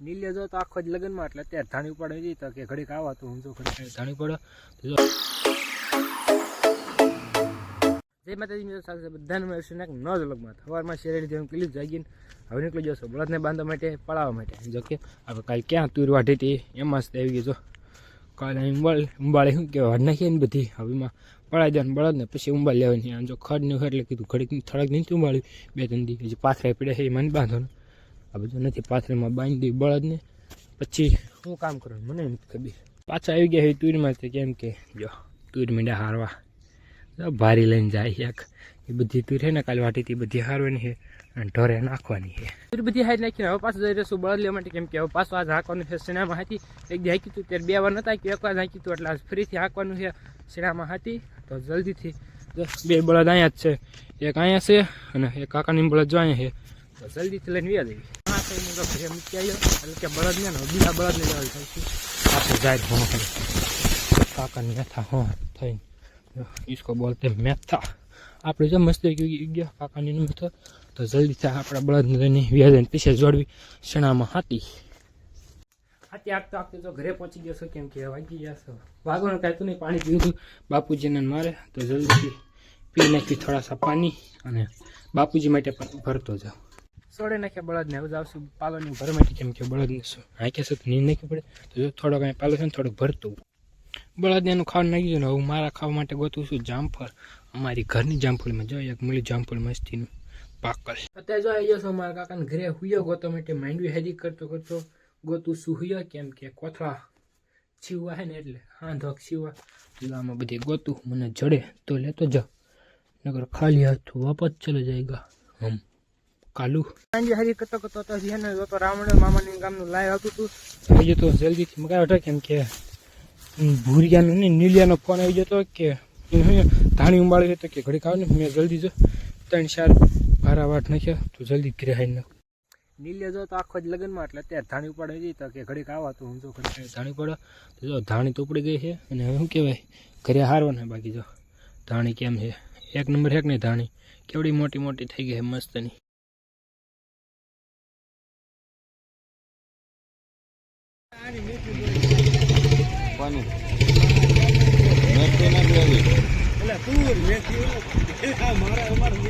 નીલે જો તો આખો જ લગ્નમાં એટલે અત્યારે ધાણી પડે જઈ તો કે ઘડીક આવા તો હું જો ઘડીક ધાણી પડે જો. જય માતાજી મિત્રો છે બધાને મારું સ્નેક ન જ લગમાં સવારમાં શેરડી જેમ પેલું જાગીને હવે નીકળી જશો બળદને બાંધવા માટે પડાવવા માટે. જો કે આપણે કાલે ક્યાં તુર વાઢી હતી એમાં જ આવી ગઈ જો. કાલે ઉંબાળ ઉંબાળે શું કહેવાય વાઢ નાખીએ ને બધી. હવેમાં પડાવી દેવાનું બળદને પછી ઉંબાળ લેવાની. આમ જો ખડ ને એટલે કીધું ઘડીક થડક નથી ઉંબાળ્યું બે ત્રણ દી હજી પાથરા પડ્યા છે એ મને બાંધવાનું આ બધું નથી, પાથરીમાં બાંધી બળદને. પછી શું કામ કરવાનું, મને નથી ખબર. પાછા આવી ગયા હોય તુરમાં તે કેમ કે જો, તુર મીંડા હારવા. ભારી લઈને જાય એક. એ બધી તુર છે ને, કાલે વાટી હતી બધી હારવાની છે અને ઢોરે નાખવાની છે. તુર બધી હારી નાખીને હવે પાછું જઈ રહેશું બળદ લેવા માટે, કેમ કે હવે પાછું આજ હાંકવાનું છે સિનેમા હતી એક જે હાંકી હતું ત્યારે બે વાર નતા કે એક વાર હાંકી હતું એટલે આજ ફરીથી હાંકવાનું છે સિનેમા હતી તો જલ્દીથી બે બળદ અહીંયા જ છે. એક અહીંયા છે અને એક કાકાની બળદ જો અહીંયા છે. તો જલ્દીથી લઈને વ્યા દેવી હા તો હું તો ઘરે મૂકી આવ્યો એટલે કે બળદ ને ને બીજા બળદ લઈ લેવા થાય છે આપણે જાય હો કાકાની મેથા હો થઈને જો, इसको बोलते हैं मेथा આપણે જો મસ્ત ગયા કાકાની મેથો તો જલ્દીથી આપણા બળદને લઈને વ્યાજને પીછે જોડવી શણામાં હાથી હાથી આગતો આગતો તો ઘરે પહોંચી ગયો છો કેમ કે વાગી ગયા છો ભાગવાનું કાંઈ તો નહીં પાણી પીવું હતું બાપુજીને ને મારે તો જલ્દીથી પી નાખ્યું થોડા સા પાણી અને બાપુજી માટે પણ ભરતો જાઉં સોડે નાખ્યા બળદને હવે આવશું પાલોની ભર માટે કેમ કે બળદને શું? હાંક્યા છે તો નીંદ નાખવી પડે. તો જો થોડોક અહીં પાલો છે ને, થોડુંક ભરતું. બળદને એનું ખાવાનું નાખી દઉં ને હું મારા ખાવા માટે ગોતું છું જામફળ. અમારી ઘરની જામફળમાં જો, એક મળી જામફળ મસ્તીનું. પાકલ. અત્યારે જો આવી જશો મારા ઘરે, હુયો ગોતો માટે માંડવી હેજી કરતો કરતો ગોતું શું હુયો, કેમ કે કોથળા છીવવા હે ને એટલે હા ધોક છીવવા. જો આમાં બધી ગોતું, મને જડે, તો લેતો જાઓ નગર ખાલી હાથ વાપસ ચલે જાયગા હમ. કાલુ. સાંજે હાજી કતો કતો તો હે ને જો તો રાવણ મામાની ગામનું આવતું હતું. તું જતો તો જલ્દીથી મગાવ્યો હતો કેમ કે ભૂરિયાનો ને નીલિયાનો ફોન આવી જતો કે ધાણી ઉંબાળી તો કે ઘડી ખાવ ને મેં જલ્દી જો ત્રણ ચાર ભારા વાટ નાખ્યા તો જલ્દી ઘરે આવી નાખ. નીલિયા જો તો આખો જ લગ્નમાં એટલે અત્યારે ધાણી ઉપાડે જઈ તો કે ઘડીક આવા તો હું જો ઘડી ધાણી પડે તો જો ધાણી તો ઉપડી ગઈ છે અને હવે શું કહેવાય? ઘરે હારવાના બાકી જો. ધાણી કેમ છે? એક નંબર એક નહીં ધાણી? કેવડી મોટી મોટી થઈ ગઈ છે મસ્તની. કોની મેથી નથી લેવી. એટલે તું મેથી મારા અમારા